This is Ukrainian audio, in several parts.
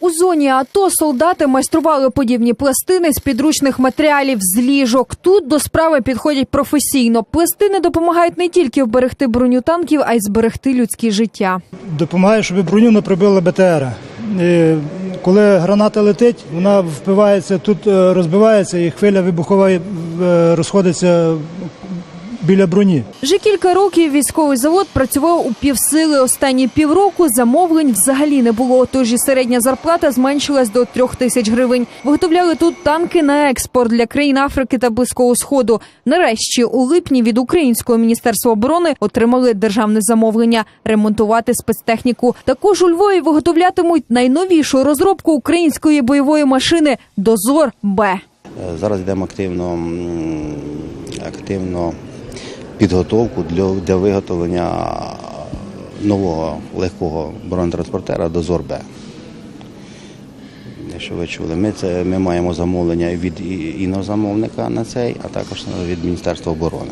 У зоні АТО солдати майстрували подібні пластини з підручних матеріалів з ліжок. Тут до справи підходять професійно. Пластини допомагають не тільки вберегти броню танків, а й зберегти людське життя. допомагає, щоб броню не прибила БТР. Коли граната летить, вона впивається, тут е, розбивається і хвиля вибухова е, розходиться біля броні. Вже кілька років військовий завод працював у півсили. Останні півроку замовлень взагалі не було. Тож і середня зарплата зменшилась до трьох тисяч гривень. Виготовляли тут танки на експорт для країн Африки та Близького Сходу. Нарешті у липні від українського міністерства оборони отримали державне замовлення ремонтувати спецтехніку. Також у Львові виготовлятимуть найновішу розробку української бойової машини Дозор Б. Е, Зараз йдемо активно, активно підготовку для, для виготовлення нового легкого бронетранспортера «Дозор Б». Якщо ви чули, ми, це, ми маємо замовлення від інозамовника на цей, а також від Міністерства оборони.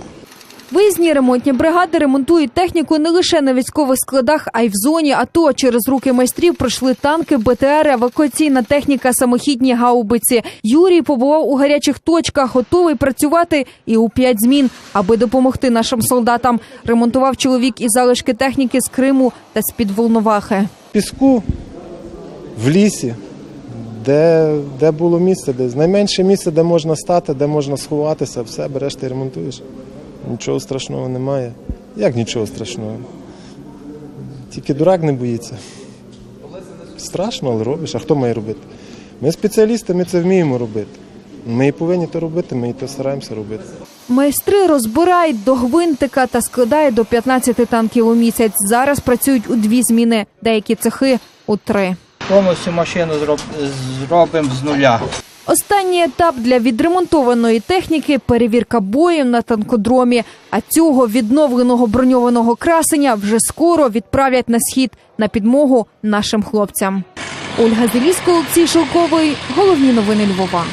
Виїзні ремонтні бригади ремонтують техніку не лише на військових складах, а й в зоні АТО. Через руки майстрів пройшли танки, БТР, евакуаційна техніка, самохідні гаубиці. Юрій побував у гарячих точках, готовий працювати і у п'ять змін, аби допомогти нашим солдатам. Ремонтував чоловік і залишки техніки з Криму та з під Волновахи. піску в лісі, де, де було місце, де найменше місце, де можна стати, де можна сховатися, все береш ти ремонтуєш. Нічого страшного немає. Як нічого страшного? Тільки дурак не боїться. Страшно, але робиш. А хто має робити? Ми спеціалісти, ми це вміємо робити. Ми і повинні це робити, ми і то стараємося робити. Майстри розбирають до гвинтика та складають до 15 танків у місяць. Зараз працюють у дві зміни, деякі цехи у три. повністю машину зроб... зробимо з нуля. Останній етап для відремонтованої техніки перевірка боїв на танкодромі. А цього відновленого броньованого красення вже скоро відправлять на схід на підмогу нашим хлопцям. Ольга Зелісько, Олексій Шелковий. Головні новини Львова.